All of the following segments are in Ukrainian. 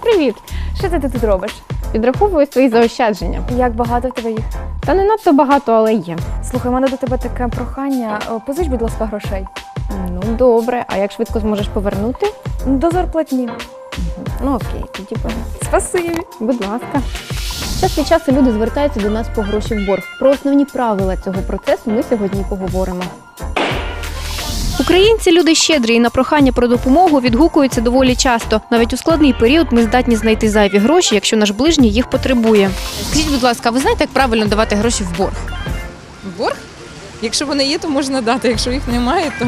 Привіт! Що ти тут робиш? Підраховую свої заощадження. Як багато в тебе їх? Та не надто багато, але є. Слухай, у мене до тебе таке прохання. Е, Позич, будь ласка, грошей. Ну, добре. А як швидко зможеш повернути? До зарплатні. Ну окей, тоді поверну. Спасибі. Будь ласка. Час від часу люди звертаються до нас по гроші в борг. Про основні правила цього процесу ми сьогодні поговоримо. Українці люди щедрі і на прохання про допомогу відгукуються доволі часто. Навіть у складний період ми здатні знайти зайві гроші, якщо наш ближній їх потребує. Скажіть, будь ласка, ви знаєте, як правильно давати гроші в борг? В борг? Якщо вони є, то можна дати. Якщо їх немає, то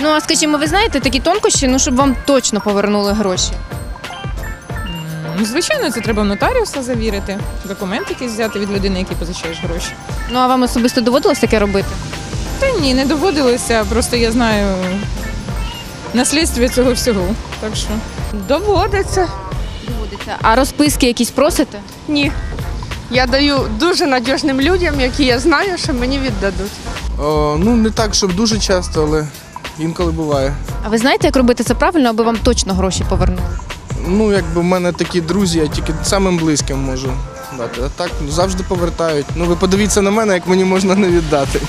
Ну а скажімо, ви знаєте такі тонкощі, ну щоб вам точно повернули гроші. ну, звичайно, це треба в нотаріуса завірити, документ якийсь взяти від людини, якій позичаєш гроші. Ну а вам особисто доводилось таке робити? Ні, не доводилося, просто я знаю наслідство цього всього. Так що Доводиться. Доводиться. А розписки якісь просите? Ні. Я даю дуже надіжним людям, які я знаю, що мені віддадуть. О, ну, не так, щоб дуже часто, але інколи буває. А ви знаєте, як робити це правильно, аби вам точно гроші повернули? Ну, якби в мене такі друзі, я тільки самим близьким можу дати. А так завжди повертають. Ну, ви подивіться на мене, як мені можна не віддати.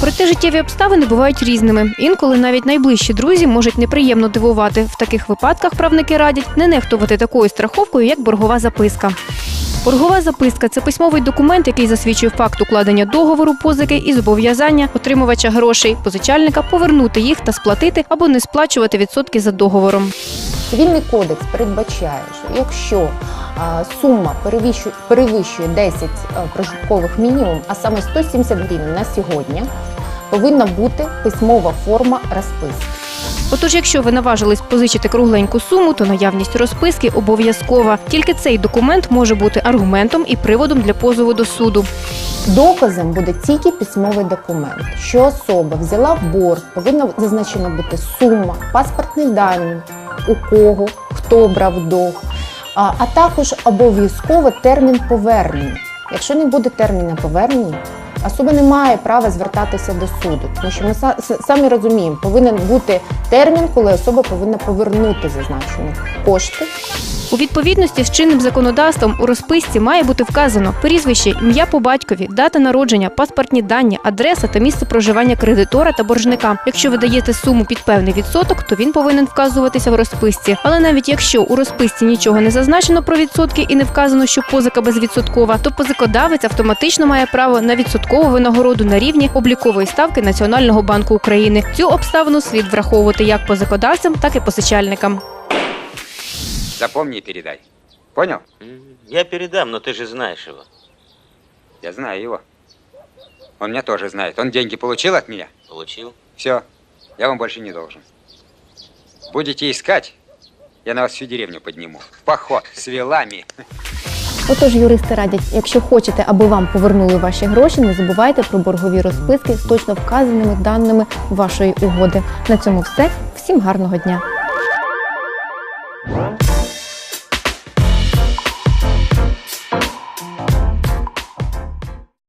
Проте життєві обставини бувають різними. Інколи навіть найближчі друзі можуть неприємно дивувати. В таких випадках правники радять не нехтувати такою страховкою, як боргова записка. Боргова записка це письмовий документ, який засвідчує факт укладення договору, позики і зобов'язання отримувача грошей, позичальника повернути їх та сплатити або не сплачувати відсотки за договором. Цивільний кодекс передбачає, що якщо сума перевищує, перевищує 10 а, прожиткових мінімум, а саме 170 гривень на сьогодні, повинна бути письмова форма розписки. Отож, якщо ви наважились позичити кругленьку суму, то наявність розписки обов'язкова. Тільки цей документ може бути аргументом і приводом для позову до суду. Доказом буде тільки письмовий документ, що особа взяла в борг, повинна зазначена бути сума, паспортні дані, у кого, хто брав дох, а, а також обов'язково термін повернення. Якщо не буде терміну повернення, особа не має права звертатися до суду, тому що ми самі розуміємо, повинен бути термін, коли особа повинна повернути зазначені кошти У відповідності з чинним законодавством у розписці має бути вказано прізвище, ім'я по батькові, дата народження, паспортні дані, адреса та місце проживання кредитора та боржника. Якщо ви даєте суму під певний відсоток, то він повинен вказуватися в розписці. Але навіть якщо у розписці нічого не зазначено про відсотки і не вказано, що позика безвідсоткова, то позикодавець автоматично має право на відсоткову винагороду на рівні облікової ставки Національного банку України. Цю обставину слід враховувати як позикодавцям, так і позичальникам. Запомни и передай. Понял? Я передам, но ты же знаешь его. Я знаю его. Он меня тоже знает. Он деньги получил от меня? Получил? Все. Я вам больше не должен. Будете искать, я на вас всю деревню подниму. В поход с вилами. Отож, юристи радять, якщо хочете, аби вам повернули ваші гроші, не забувайте про боргові розписки з точно вказаними даними вашої угоди. На цьому все. Всім гарного дня!